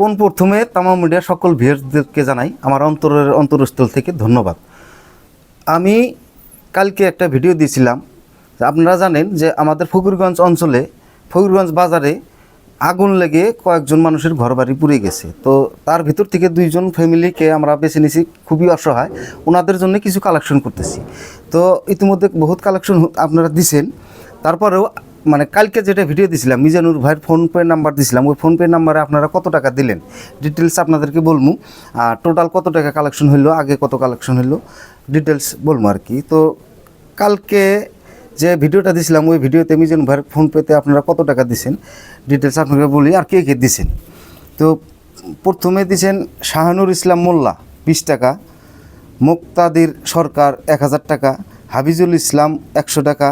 কোন প্রথমে তামাম মিডিয়া সকল ভিউয়ারদেরকে জানাই আমার অন্তরের অন্তরস্থল থেকে ধন্যবাদ। আমি কালকে একটা ভিডিও দিয়েছিলাম আপনারা জানেন যে আমাদের ফকিরগঞ্জ অঞ্চলে ফকিরগঞ্জ বাজারে আগুন লেগে কয়েকজন মানুষের ঘরবাড়ি পুড়ে গেছে। তো তার ভিতর থেকে দুইজন ফ্যামিলিকে আমরা বেছে নিয়েছি, খুবই অসহায়। ওনাদের জন্য কিছু কালেকশন করতেছি। তো ইতিমধ্যে বহুত কালেকশন আপনারা দিছেন। তারপরেও মানে কালকে যেটা ভিডিও দিছিলাম, মিজানুর ভাইয়ের ফোনপে নাম্বার দিছিলাম, ওই ফোনপে নাম্বারে আপনারা কত টাকা দিলেন? ডিটেলস আপনাদেরকে বলব আর টোটাল কত টাকা কালেকশন হইল, আগে কত কালেকশন হইল ডিটেলস বলব আর কি। তো কালকে যে ভিডিওটা দিছিলাম, ওই ভিডিওতে মিজানুর ভাইয়ের ফোনপেতে আপনারা কত টাকা দিছেন? ডিটেলস আপনাকে বলি, আর কে কে দিছেন? তো প্রথমে দিছেন শাহানুর ইসলাম মোল্লা, বিশ টাকা, মুক্তাদির সরকার এক হাজার টাকা হাবিজুল ইসলাম একশো টাকা,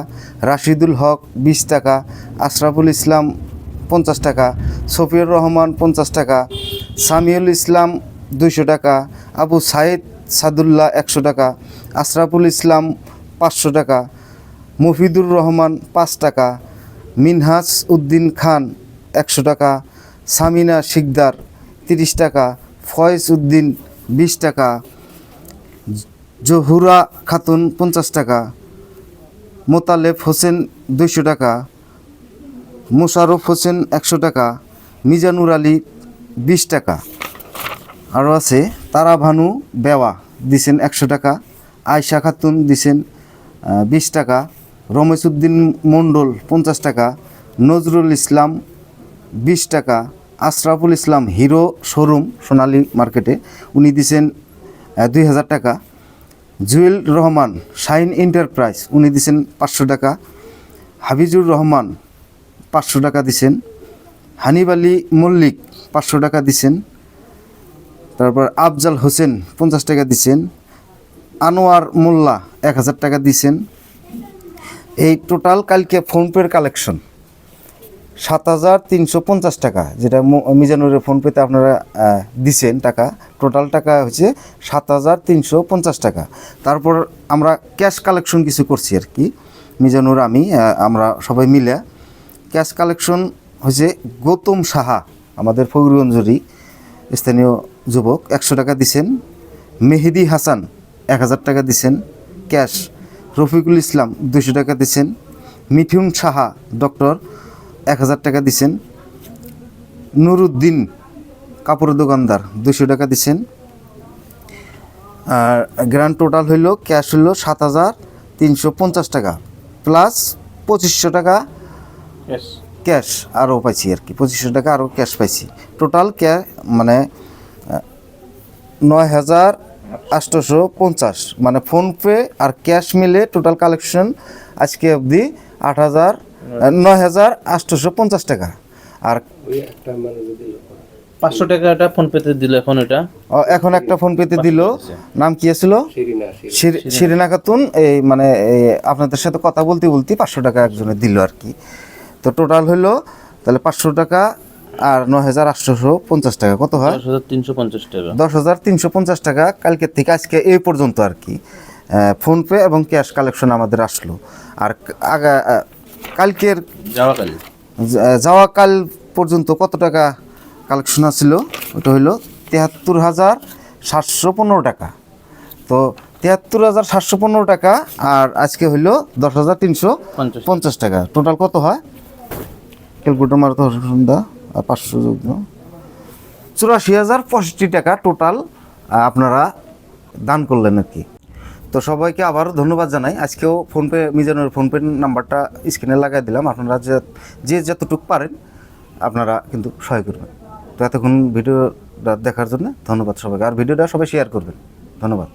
রাশিদুল হক বিশ টাকা, আশরাফুল ইসলাম পঞ্চাশ টাকা, সফিউর রহমান পঞ্চাশ টাকা, সামিউল ইসলাম দুইশো টাকা, আবু সাইদ সাদুল্লাহ একশো টাকা, আশরাফুল ইসলাম পাঁচশো টাকা, মফিদুর রহমান পাঁচ টাকা মিনহাস উদ্দিন খান একশো টাকা, সামিনা শিকদার তিরিশ টাকা, ফয়েজ উদ্দিন বিশ টাকা জহুরা খাতুন পঞ্চাশ টাকা, মোতালেব হোসেন দুইশো টাকা, মোশারফ হোসেন একশো টাকা, মিজানুর আলী বিশ টাকা। আরও আছে, তারা ভানু বেওয়া দিছেন একশো টাকা, আয়শা খাতুন দিছেন বিশ টাকা, রমেশউদ্দিন মণ্ডল পঞ্চাশ টাকা, নজরুল ইসলাম বিশ টাকা, আশরাফুল ইসলাম হিরো শোরুম সোনালী মার্কেটে, উনি দিছেন দুই হাজার টাকা। জুয়েল রহমান, শাইন এন্টারপ্রাইজ, উনি দিছেন পাঁচশো টাকা। হাবিজুর রহমান পাঁচশো টাকা দিছেন। হানিব আলী মল্লিক পাঁচশো টাকা দিছেন। তারপর আফজাল হোসেন পঞ্চাশ টাকা দিছেন। আনোয়ার মোল্লা এক হাজার টাকা দিছেন। এই টোটাল কালকে ফোনপের কালেকশন। সাত হাজার তিনশো পঞ্চাশ টাকা, যেটা মিজানুরের ফোনপেতে আপনারা দিছেন টাকা। টোটাল টাকা হচ্ছে সাত হাজার তিনশো পঞ্চাশ টাকা। তারপর আমরা ক্যাশ কালেকশন কিছু করছি আর কি। মিজানুর, আমি আমরা সবাই মিলে ক্যাশ কালেকশন হচ্ছে গৌতম সাহা, আমাদের ফকিরগঞ্জরি স্থানীয় যুবক, একশো টাকা দিছেন। মেহেদি হাসান, এক হাজার টাকা দিছেন ক্যাশ রফিকুল ইসলাম দুশো টাকা দিছেন। মিঠুন সাহা ডক্টর এক হাজার টাকা দিছেন। নুরুদ্দিন কাপড়ের দোকানদার দুশো টাকা দিছেন। আর গ্র্যান্ড টোটাল হইল ক্যাশ হইল সাত হাজার তিনশো পঞ্চাশ টাকা প্লাস পঁচিশশো টাকা ক্যাশ আরও পাইছি আর কি পঁচিশশো টাকা আরও ক্যাশ পাইছি। টোটাল ক্যা মানে নয় হাজার আটশোশো পঞ্চাশ মানে ফোনপে আর ক্যাশ মিলে টোটাল কালেকশন আজকে অবধি আট হাজার নয় হাজার আটশোশো পঞ্চাশ টাকা। আর পাঁচশো টাকাটা ফোন পেতে দিল এখন এটা? ও, এখন একটা ফোন পেতে দিল। নাম কি ছিল শির- শিরিনা। খাতুন এই মানে এই আপনাদের সাথে কথা বলতে বলতে পাঁচশো টাকা একজনে দিল আর কি। তো টোটাল হইল তাহলে পাঁচশো টাকা আর নয় হাজার আটশোশো পঞ্চাশ টাকা। কত হয়? দশ হাজার তিনশো পঞ্চাশ টাকা। দশ হাজার তিনশো পঞ্চাশ টাকা কালকের থেকে। আজকে এই পর্যন্ত আর কি। ফোনপে এবং ক্যাশ কালেকশন আমাদের আসলো। আর আগা কালকের যাওয়া কাল পর্যন্ত কত টাকা কালেকশন আছিল? ওটা হইল তেহাত্তর হাজার সাতশো পনেরো টাকা। তো তেহাত্তর হাজার সাতশো পনেরো টাকা আর আজকে হইল দশ হাজার তিনশো পঞ্চাশ টাকা। টোটাল কত হয়? ক্যালকুলেটর মারতে হবে সন্ধ্যা আর পাঁচশো যোগ চুরাশি হাজার পঁয়ষট্টি টাকা টোটাল আপনারা দান করলেন আর কি। তো সবাইকে আবারও ধন্যবাদ জানাই। আজকেও ফোনপে মিজানুর ফোনপে নাম্বারটা স্ক্রিনে লাগাই দিলাম। আপনারা যে যে যতটুকু পারেন, আপনারা কিন্তু সহায় করবেন। তো এতক্ষণ ভিডিওটা দেখার জন্য ধন্যবাদ সবাইকে। আর ভিডিওটা সবাই শেয়ার করবেন। ধন্যবাদ।